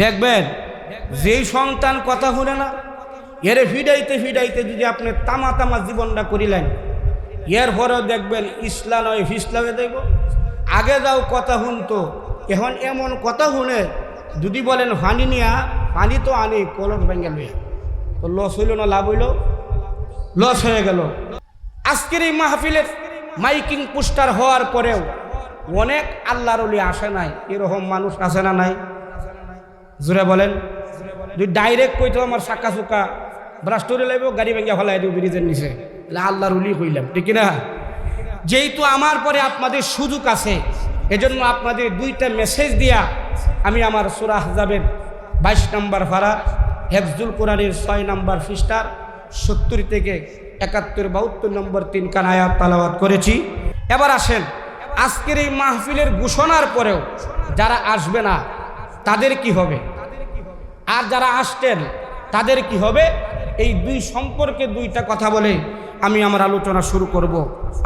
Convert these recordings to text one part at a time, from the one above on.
দেখবেন, যেই সন্তান কথা শুনে না, এর ফিডাইতে ফিডাইতে যদি আপনি তামা তামা জীবনটা করিলেন এর পরেও দেখবেন ইসলাম নয় ফিসলামে দেখব। আগে যাও কথা শুনতো, এখন এমন কথা শুনে যদি বলেন পানি নিয়া পানি তো আনি, কলম ভেঙে লইয়া। তো লস হইল না লাভ হইল? লস হয়ে গেল। আজকের এই মাহফিলের মাইকিং পোস্টার হওয়ার পরেও অনেক আল্লাহর আসে নাই, এরকম মানুষ আসে না নাই। জোরে বলেন। যদি ডাইরেক্ট কইতো আমার সাকা সুকা ব্রাশ করে লাইব, গাড়ি ভেঙে ফেলাই দিব ব্রিজের নিচে। তাহলে আল্লাহর উলি কইলাম ঠিক না যেহেতু আমার পরে আপনাদের সুযোগ আছে, এজন্য আপনাদের দুইটা মেসেজ দিয়া আমি আমার সুরাহ যাবেন বাইশ নম্বর ভাড়া, হেফজুল কোরআনের ছয় নম্বর ফিস্টার সত্তর থেকে একাত্তর, বাহাত্তর নম্বর তিন কান আয়াত তালাবাদ করেছি। এবার আসেন, আজকের এই মাহফিলের ঘোষণার পরেও যারা আসবে না তাদের কি হবে আর যারা আসতেন তাদের কি হবে এই দুই সম্পর্কে দুইটা কথা বলে আমি আমার আলোচনা শুরু করব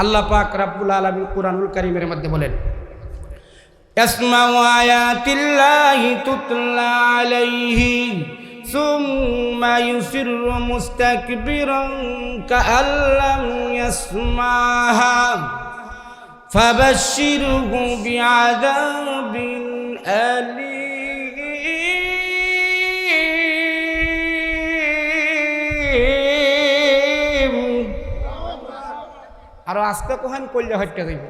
আল্লাহ পাক রাব্বুল আলামিন কুরআনুল কারীমের মধ্যে বলেন يسمع آيات الله تتلى عليه ثم يصر مستكبرا كأن لم يسمعها فبشره بعذاب أليم আরও আস্তে কোহেন কল্যা হত্যা যাইব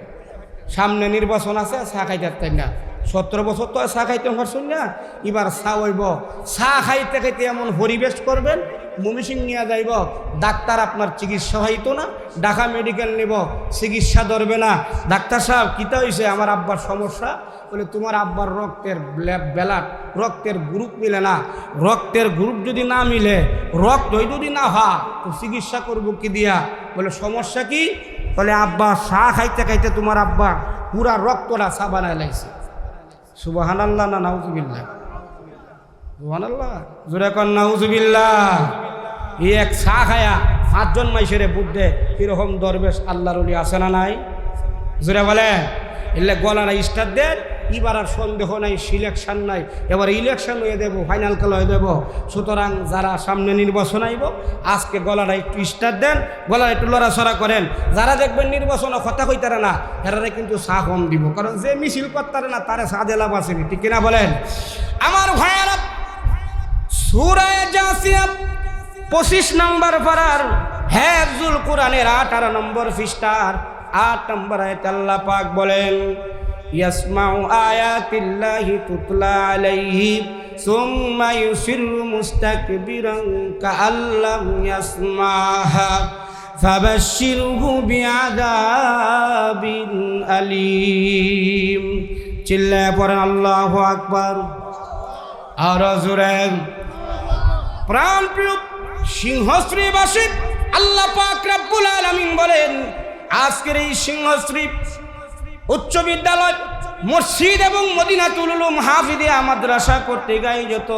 সামনে নির্বাচন আছে, চা খাইতে পারতেন না। সতেরো বছর তো চা খাইতে পারছেন না। এবার চা হইব। চা খাইতে খাইতে এমন পরিবেশ করবেন মমিসিং নিয়ে যাইব, ডাক্তার আপনার চিকিৎসা হইতো না, ঢাকা মেডিকেল নিব, চিকিৎসা ধরবে না। ডাক্তার সাহেব, কিতা হয়েছে আমার আব্বার সমস্যা। বলে, তোমার আব্বার রক্তের বেলাট রক্তের গ্রুপ মিলে না। রক্তের গ্রুপ যদি না মিলে রক্ত যদি না হয়, তো চিকিৎসা করব কি দিয়া? বলে, সমস্যা কি? বলে, আব্বা, চা খাইতে খাইতে তোমার আব্বা পুরা রক্তটা চা বানায় লাগছে সুবাহান আল্লাহ না নাউজুবিল্লা সুবাহান আল্লাহ জোরে কন নাউজুবিল্লা এই এক চা খায়া পাঁচজন মাইসেরে বুদ্ধে কীরকম দরবেশ আল্লাহর আছে না নাই? জোরে বলে এলে গলাটা স্টার দেন। এবার আর সন্দেহ নাই সিলেকশন নাই। এবার ইলেকশন হয়ে দেবো ফাইনাল খেলা হয়ে দেবো সুতরাং যারা সামনে নির্বাচন আইব, আজকে গলাটা একটু স্টার দেন গলাটা একটু লড়াছড়া করেন। যারা দেখবেন নির্বাচন কথা কইতারে না, এরারে কিন্তু চা কম দিব। কারণ যে মিছিল করতারে না, তারে চা দেলাভ আছে ঠিক কিনা বলেন? আমার ভাইয়ারা, সুরায় জাসিয়া পঁচিশ নম্বর পাড়ার হেফজুল কোরআনের আঠারো নম্বর ফিস্টার আট নম্বর আল্লাহ পাক বলেন ইয়াসমাউ আয়াতিল্লাহি তুতলা আলাইহি সুম্মা ইউসিরু মুস্তাকবিরান কাআল্লাম ইয়াসমাহা ফাবাশশিরহু বিআযাবিন আলীম। চিল্লায় পড়েন, আল্লাহু আকবার। আর জোরে। প্রাণ প্রিয় সিংহশ্রীবাসী, আল্লাহ পাক রাব্বুল আলামিন বলেন, আজকের এই সিংহশ্রী উচ্চ বিদ্যালয়, মসজিদ এবং মদিনাতুল উলুম হাফিদে মাদ্রাসা করতে গাই যত।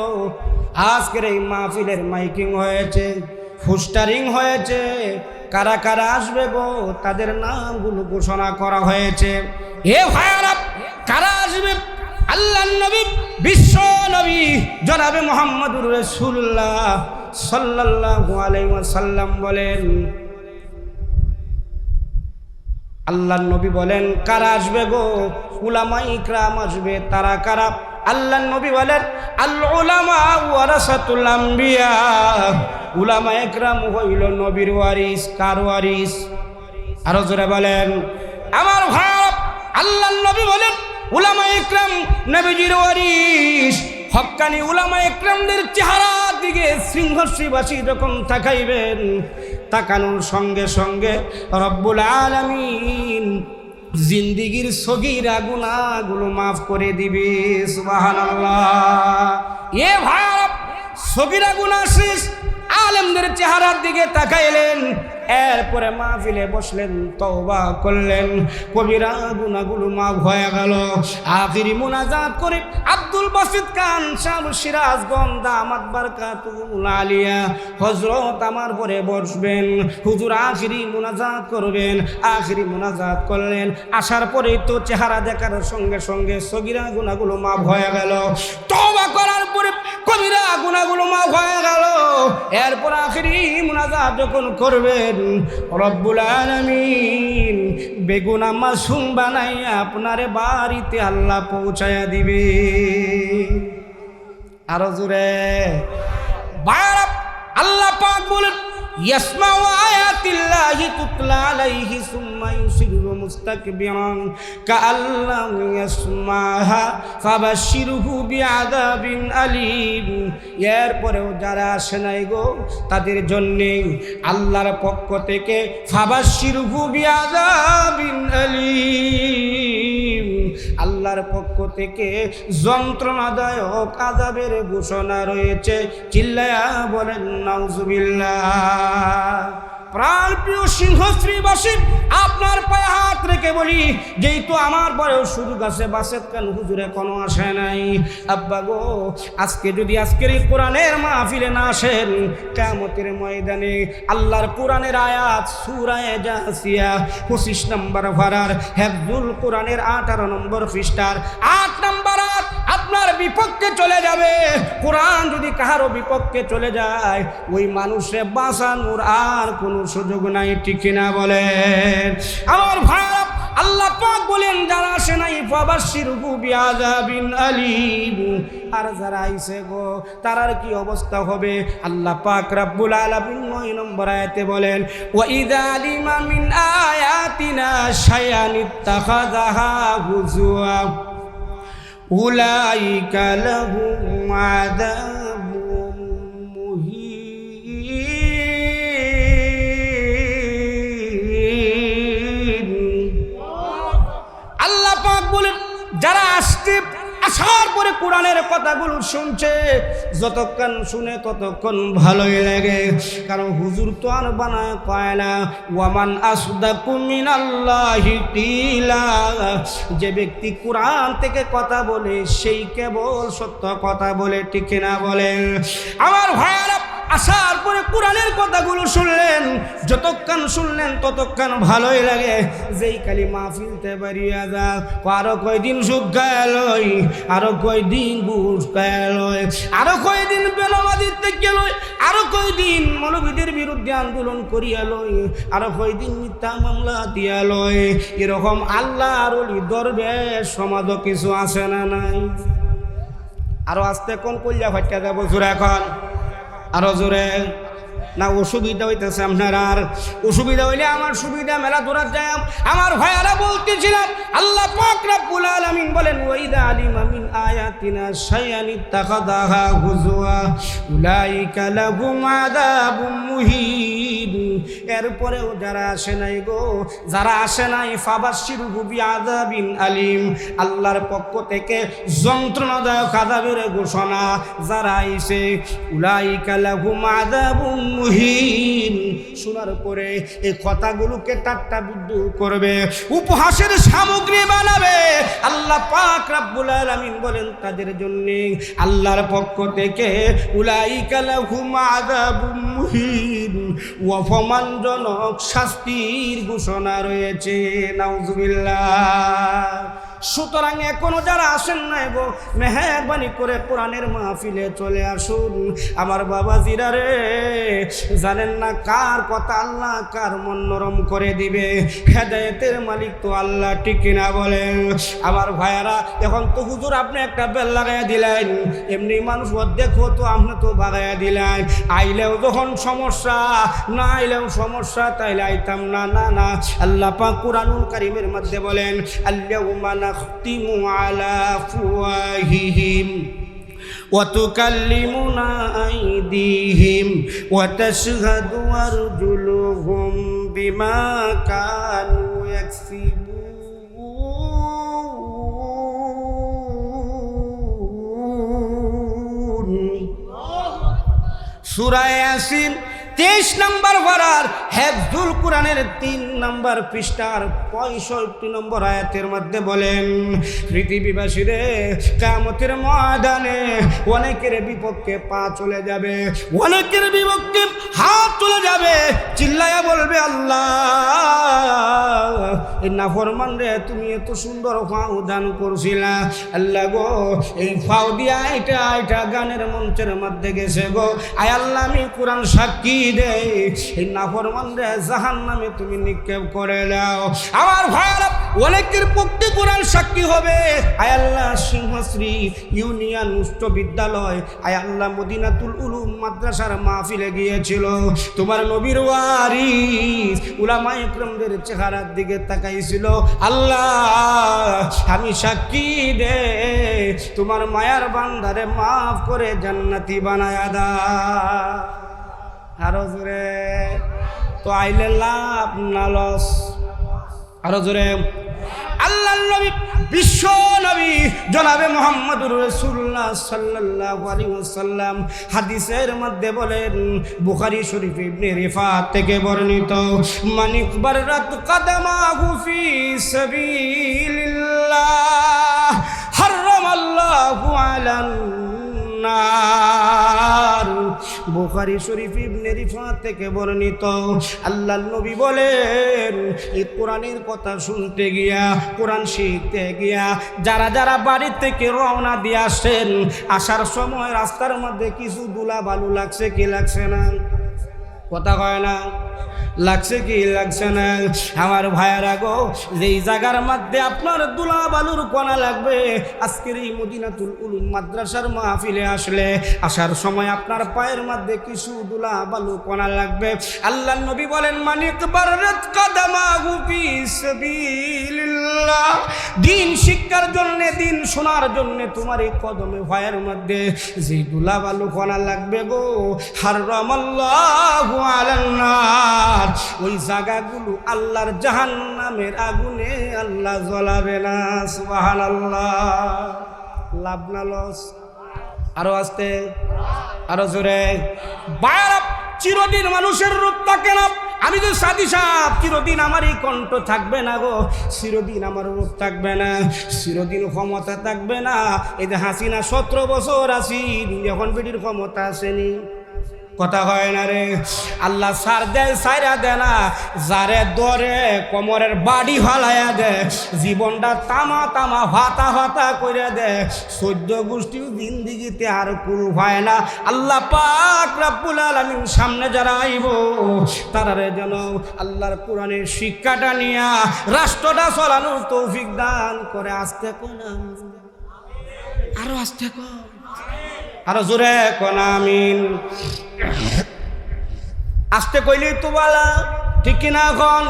আজকের এই মাহফিলের মাইকিং হয়েছে ফুস্টারিং হয়েছে, কারা কারা আসবে গো, তাদের নামগুলো ঘোষণা করা হয়েছে। হে ভাইয়ারা, কারা আসবে? আল্লাহ নবী, বিশ্ব নবী, জনাবে মোহাম্মদুর রসুল্লাহ সাল্লাল্লাহু আলাইহি ওয়াসাল্লাম বলেন আল্লাহ নবী বলেন, কারা আসবে গো? উলামা ইকরাম আসবে, তারা কারা? আল্লাহ নবী বলেন আল্লাহ উলামা ওয়ারাসাতুল আম্বিয়া। উলামা ইকরাম হইল নবীর ওয়ারিস, কার ওয়ারিস? আরও জোরে বলেন, আমার ভাই আল্লাহ নবী বলেন উলামা ইকরাম নবীজির ওয়ারিস। হক্কানি উলামা ইকরামদের চেহারা দিকে সিংহশ্রীবাসী যখন তাকাইবেন, তাকানোর সঙ্গে সঙ্গে রব্বুল আলমিন জিন্দিগির সগিরা গুনাহগুলো মাফ করে দিবে, সুবহানাল্লাহ। এ ভাই, সগিরা গুনাহ শেষ। আলেমদের চেহারার দিকে তাকাইলেন। এরপরে মা মাহফিলে বসলেন, তওবা করলেন। কবিরা গুনাগুলো মাফ হয়ে গেল। আখিরি মুনাজাত করে আব্দুল বাসিদ খান শাহ সিরাজগঞ্জ দামাত বারকাতুল আলিয়া হজরত আমার পরে বসবেন। হুজুর আখিরি মুনাজাত করবেন, আখিরি মুনাজাত করলেন। আসার পরেই তো চেহারা দেখার সঙ্গে সঙ্গে সগিরা গুনাগুলো মাফ হয়ে গেল। তওবা করার পরে কবিরা গুনাগুলো মা ভয়ে গেল। এরপর আখেরি মুনাজাত যখন করবেন রব্বুল আলমিন বেগুনা মাসুম বানাই আপনার বাড়িতে আল্লাহ পৌঁছায়া দিবে। আরও বায়ারা আল্লাহ পাক বলেন, ইয়াসমাউ আয়াতিল্লাহি তুতলা আলাইহি সুম্মা ইউসিরু মুস্তাকবিরান কাআল্লাম ইয়াসমাহা ফাবাশশিরহু বিআযাবিন আলীম। এরপরেও যারা আসে নাই গো, তাদের জন্যে আল্লাহর পক্ষ থেকে ফাবাশশিরহু বিআযাবিন আলীম। আল্লাহর পক্ষ থেকে যন্ত্রণাদায়ক আজাবের ঘোষণা রয়েছে। চিল্লায়া বলেন, নাউজুবিল্লাহ। প্রাণ প্রিয় সিংহশ্রীবাসী আপনার পায়ে হাত রেখে বলি, যেহেতু আমার বয়স সুযোগ আছে বাসের কেন হুজুরে কোনো আসে নাই? আব্বা গো, আজকে যদি আজকের এই কোরআনের মাহফিলে না আসেন কেমতের ময়দানে আল্লাহর কোরআনের আয়াত সুরায় জাসিয়া, পঁচিশ নম্বর ভাড়ার হেফজুল কোরআনের আঠারো নম্বর পৃষ্ঠার আট নম্বর আট আপনার বিপক্ষে চলে যাবে। কোরআন যদি কাহারও বিপক্ষে চলে যায়, ওই মানুষে বাঁচানোর আর কোনো সুযোগ নাই, ঠিক না বলেন? আমার ভাইরা আল্লাহ পাক বলেন, যারা আসে নাই ফাবাসির বিআযাবিন আলিম। আর যারা আইছে গো তারার কি অবস্থা হবে? আল্লাহ পাক রাব্বুল আলামিন নয় নম্বর আয়াতে বলেন ওয়া ইযা আলিমা মিন আয়াতিনা শায়ান ইত্তাখাযাহা হুজুয়া। উলাইকা লাহুম আযাবুম মুহিন। আল্লাহ পাক বলেন যারা আসতে আসার পরে কোরআনের কথাগুলো শুনছে। যতক্ষণ শুনে ততক্ষণ ভালোই লাগে। কারণ হুজুর তো আর বানায় কয় না, ওয়ামান আসুদা কুমিন আল্লাহ যে ব্যক্তি কোরআন থেকে কথা বলে, সেই কেবল সত্য কথা বলে, ঠিক না বলে। আমার ভাইয়ারা আসার পরে কোরআনের কথাগুলো শুনলেন, যতক্ষণ শুনলেন ততক্ষণ ভালোই লাগে। যেই কালি মাহফিলতে বাড়িয়া যা, আরও কয়দিন সুখ গায়ালই আরও কয়দিন বুঝ গায়ালই আরও কয়দিন বেলবাদির লই, আরও কয়দিন মৌলবীদের বিরুদ্ধে আন্দোলন করিয়া লই, আরও কয়দিন মিথ্যা মামলা দিয়া লই। এরকম আল্লাহ আর দরবে সমাজ কিছু আছে না নাই? আরও আস্তে কোন কলিয়া ফাটিয়া যাব এখন? আরও জোরে। না, অসুবিধা হইতেছে আপনার আর। অসুবিধা হইলে আমার সুবিধা মেলা দূরাত যায়। আমার ভাইয়ারা বলতেছিলাম আল্লাহ পাক রব্বুল আলামিন বলেন, ওয়াইদা আলিম আমিন আয়াতিনা শাইআন ইত্তাখাযাহা হুজুয়া, উলাইকা লাহুম আযাবুম মুহিন। এরপরেও যারা আসে নাই গো, যারা আসে নাই ফাবাসির হুবি আযাবিন আলিম। আল্লাহর পক্ষ থেকে যন্ত্রণাদায়ক আযাবের ঘোষণা যারা আইসে উলাইকা লাহুম আযাবুম মুহিন। শোনার পরে এই কথাগুলোকে টাট্টা বুদ্ধ করবে, উপহাসের সামগ্রী বানাবে। আল্লাহ পাক রাব্বুল আলামিন বলেন তাদের জন্য, আল্লাহর পক্ষ থেকে উলাইকা লাহুম আযাবুম মুহিন। অপমানজনক শাস্তির ঘোষণা রয়েছে নাউজুবিল্লাহ। সুতরাং এখনও যারা আসেন না গো, মেহরবানি করে কোরআনের মাহফিলে চলে আসুন। আমার বাবা জিরা রে, জানেন না কার কথা আল্লাহ কার মন নরম করে দিবে? হেদায়েতের মালিক তো আল্লাহ, ঠিক না বলেন? আমার ভাইয়ারা, এখন তো হুজুর আপনি একটা বেল লাগাইয়া দিলেন। এমনি মানুষ অর্ধেক হতো, আপনি তো বাগাইয়া দিলেন। আইলেও যখন সমস্যা, না আইলেও সমস্যা, তাইলে আইতাম না না না। আল্লাহ কোরআনুল কারিমের মধ্যে বলেন আল্লাহুম্মা নাখতিমু আলা ফুয়াহিহিম وتكلمنا أيديهم وتشهد أرجلهم بما كانوا يكسبون সুরায় আসিন তেইশ নম্বর ভাড়ার হেফজুল কোরআনের তিন নম্বর পৃষ্ঠার পঁয়ষট্টি নম্বর আয়াতের মধ্যে বলেন, পৃথিবীবাসীরে কামতের ময়দানে অনেকের বিপক্ষে পা চলে যাবে, অনেকের বিপক্ষে হাত চলে যাবে চিল্লায়া বলবে আল্লাহ। এই নাফরমান রে, তুমি এত সুন্দর ফাউ দান করছিলা। আল্লাহ গো, এই ফাউ দিয়া এটা এটা গানের মঞ্চের মধ্যে গেছে গো। আয় আল্লাহ, আমি কোরআন সাক্ষী দে এই নাফরমান রে জাহান নামে তুমি নিক্ষেপ করে দাও। আমার ভাইয়ারা, অনেকের পক্ষে কোরআন সাক্ষী হবে। আয় আল্লাহ, সিংহশ্রী ইউনিয়ন, উচ্চ বিদ্যালয়। আয় আল্লাহ, মদিনাতুল উলুম মাদ্রাসার মাহফিলে গিয়েছিল। তোমার নবীর ওয়ারিস উলামা ইকরামদের চেহারার দিকে তাকাইছিল আল্লাহ, আমি সাক্ষী দে, তোমার মায়ার বান্দারে মাফ করে জান্নাতি বানায় দা। আরও জোরে, তো আইলে লাভ না লস। আরও জোরে। আল্লাহ বিশ্ব নবী জনাবে মোহাম্মদুর রসুল্লাহ সাল্লাহ ওয়াসাল্লাম। হাদিসের মধ্যে বলেন, বুখারি শরীফ ইবনে রিফাত থেকে বর্ণিত মানিক বাররাত কদমাহু ফি সাবিলিল্লাহ। বুখারী শরীফ ইবনে রিফাত থেকে বর্ণিত। আল্লাহ নবী বলেন, এই কোরআনের কথা শুনতে গিয়া, কোরআন শিখতে গিয়া, যারা যারা বাড়ি থেকে রওনা দিয়ে আসেন, আসার সময় রাস্তার মধ্যে কিছু দুলা বালু লাগছে কি লাগছে না? কথা কয় না। লাগছে কি লাগছে না? আমার ভাইয়ারা গো, যেই জায়গার মধ্যে আপনার দুলা বালুর কণা লাগবে, আজকের এই মদিনাতুল উলুম মাদ্রাসার মাহফিলে আসলে আসার সময় আপনার পায়ের মধ্যে কিছু দুলা বালু কণা লাগবে। আল্লাহ নবী বলেন মানিক বাররাত ফি সাবিলিল্লাহ। দিন শিক্ষার জন্য, দিন শোনার জন্য তোমার এই কদমে ভয়ের মধ্যে যে দুলা বালু কণা লাগবে গো, হারামাল্লাহু আলান্নার ওই জায়গাগুলো আল্লাহর জাহান নামের আগুনে আল্লাহ জ্বলাবে না আল্লাহ লাভ না লস? আরও আসতে? আরও জোরে? চিরদিন মানুষের রূপ থাকে না। আমি তো সাদি সাপ চিরদিন আমার এই কণ্ঠ থাকবে না গো। চিরদিন আমার রূপ থাকবে না, চিরদিন ক্ষমতা থাকবে না। এই যে হাসিনা, সতেরো বছর আছি, যখন বেটির ক্ষমতা আসেনি। কথা হয় না রে। আল্লাহ সার দেয় সাইরা দে না। যারে দরে কোমরের বাড়ি হালায়া দে, জীবনটা তামা তামা হাতা হাতা করে দে। সদ্য গোষ্ঠীর দিন দিগিতে আর কুল হয় না। আল্লাহ পাক রাব্বুল আলামিন সামনে যারা আইব তারারে যেন আল্লাহর কোরআনের শিক্ষাটা নিয়া রাষ্ট্রটা চালানোর তৌফিক দান করে। আসতে কোন আরও আসতে কোন আরও জোরে কোন আমিন। আসতে কইলেই তো বলা। ঠিক কিনা এখন?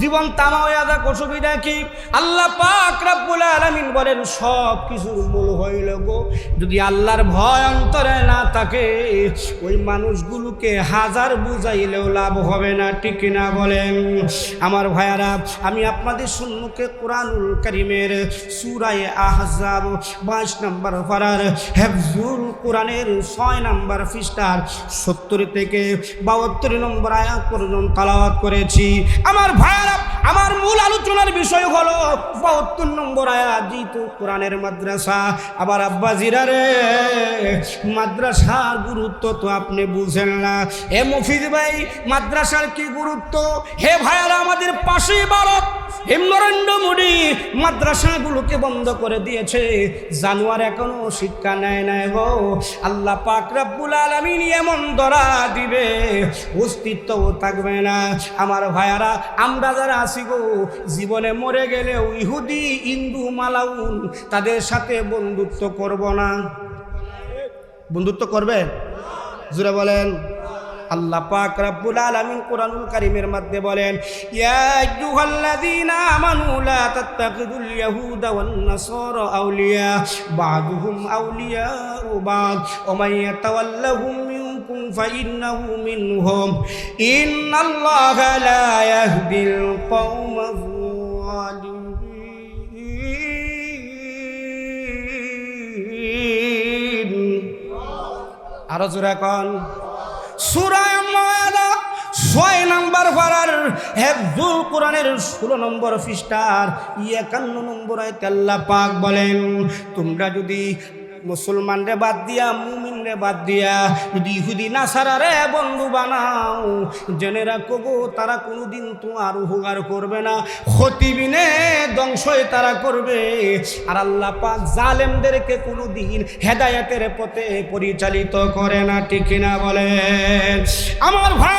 জীবন তামা হয়ে অসুবিধা কি আল্লাহ পাক রাব্বুল আলামিন বলেন সব কিছুর মূল হইল গো, যদি আল্লাহর ভয় অন্তরে না থাকে, ওই মানুষগুলোকে হাজার বুঝাইলেও লাভ হবে না, ঠিক কিনা বলেন? আমার ভাইয়ারা, আমি আপনাদের সম্মুখে কোরআনুল করিমের সুরায় আহজাব বাইশ নম্বর ফরার হেফজুল কোরআনের ছয় নম্বর ফিস্টার সত্তর থেকে বাহাত্তর নম্বর আয়াত পর্যন্ত তালাওয়াত করেছি। আমার ভাইয়ারা আমার মূল আলোচনার বিষয় হলো বাহাত্তর নম্বর আয়াত যেহেতু কোরআনের মাদ্রাসা। আবার আব্বা জিরারে মাদ্রাসার গুরুত্ব তো আপনি বুঝেন না। হে মফিজ ভাই, মাদ্রাসার কি গুরুত্ব? হে ভাইয়ারা, আমাদের পাশেই ভারত নরেন্দ্র মোদী মাদ্রাসাগুলোকে বন্ধ করে দিয়েছে। জানুয়ার এখনও শিক্ষা নেয় নাই গো। আল্লাহ পাক রব্বুল আলামিন এমন ধরা দিবে। অস্তিত্বও থাকবে না। আমার ভাইয়ারা, আমরা যারা আছি গো জীবনে মরে গেলেও ইহুদি হিন্দু মালাউন তাদের সাথে বন্ধুত্ব করব না। বন্ধুত্ব করবে? জুড়ে বলেন। আল্লাহ পাক রব্বুল আলামিন কোরআনুল কারীমের মধ্যে বলেন, ইয়া আইয়ুহাল্লাযীনা আমানু লা তাত্তাখিদুল ইয়াহুদা ওয়ান নাসারা আউলিয়া, বা'দুহুম আউলিয়াউ বা'দ ওয়া মান মিনকুম ফাইন্নাহু মিনহুম। ইন্নাল্লাহা লা ইয়াহদিল কওমায জালিমিন আরও জোরে কন। সুরায় মায়াদা ছয় নম্বর পাড়ার হেফজুল কোরআনের ষোলো নম্বর পৃষ্ঠার একান্ন নম্বর আল্লাহ পাক বলেন, তোমরা যদি মুসলমানরে বাদ দিয়া, মুমিনরে বাদ দিয়া যদি ইহুদি, নাসারারে বন্ধু বানাও, জেনে রাখো গো, তারা কোনোদিন তোমার উপকার করবে না। ক্ষতিবিনে ধ্বংসই তারা করবে। আর আল্লাহ পাক জালেমদেরকে কোনোদিন হেদায়েতের পথে পরিচালিত করে না, ঠিক না বলেন? আমার ভাই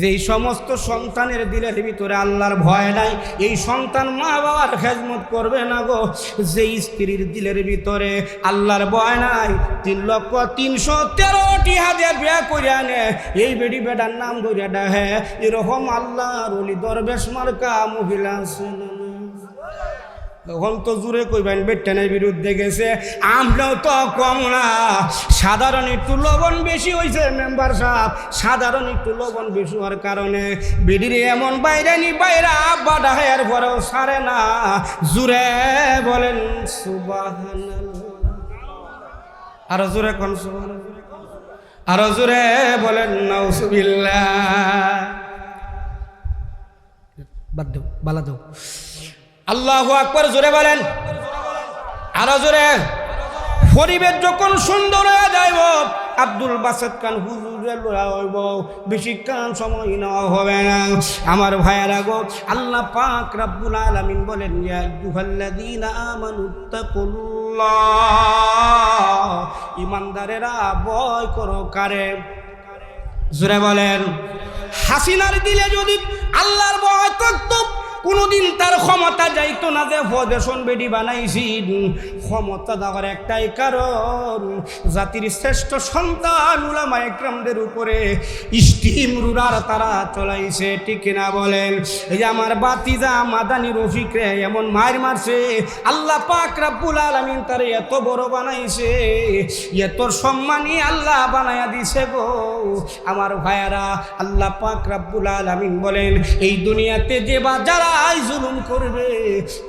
যেই সমস্ত সন্তানের দিলের ভিতরে আল্লাহর ভয় নাই, এই সন্তান মা বাবার খেজমত করবে না গো যে স্ত্রীর দিলের ভিতরে আল্লাহর ভয় নাই, তিন লক্ষ তিনশো তেরোটি হাতে বিয়া করিয়া নে এই বেডি বেটার নাম ধরিয়া ডাহে এরকম আল্লাহর অলি দরবেশ মার্কা মহিলা? তখন তো জুড়ে কইবেন, বেটেনের বিরুদ্ধে গেছে। আমরাও তো কম না। সাধারণ একটু লবণ বেশি হয়েছে মেম্বার সাহেব। সাধারণ একটু লবণ বেশি হওয়ার কারণে বেডির এমন বাইরে নি, বাইরে বাডা হেয়ার পরেও সারে না। জুড়ে বলেন সুবাহ আরও জোরে কোন সুবাহ আরও জোরে বলেন নাউসুবিল্লাহ বাদ দাও, বালা দাও। আল্লাহ আকবর জোরে বলেন। আরও জোরে। পরিবেশ যখন সুন্দর হয়ে যাইব, আব্দুল বাসেদ খান হুজুরে লোয়া হইব বেশি কান সময় নেওয়া হবে না। আমার ভাইয়েরা গো, আল্লাহ পাক রাব্বুল আলামিন বলেন ইমানদারেরা ভয় করো কারে। জোরে বলেন। হাসিনার দিলে যদি আল্লাহর ভয় থাকতো কোনোদিন তার ক্ষমতা যাইতো না যে ফদেশন বেডি বানাইছি। ক্ষমতা দেওয়ার একটাই কারণ, জাতির শ্রেষ্ঠ সন্তান উলামা একরামদের উপরে স্টিম রুরার তারা চলাইছে। ঠিক না বলেন? এই আমার বাতিজা মাদানি রফিক রে এমন মার মারছে, আল্লাহ পাক রাব্বুল আলামিন তার এত বড় বানাইছে, এত সম্মানী আল্লাহ বানায়া দিছে গো। আমার ভাইয়ারা, আল্লাহ পাক রাব্বুল আলামিন বলেন, এই দুনিয়াতে যে বা যারা জুলুম করবে।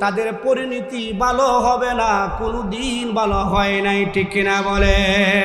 তাদের পরিণতি ভালো হবে না, কোনো দিন ভালো হয় নাই, ঠিক কিনা বলেন?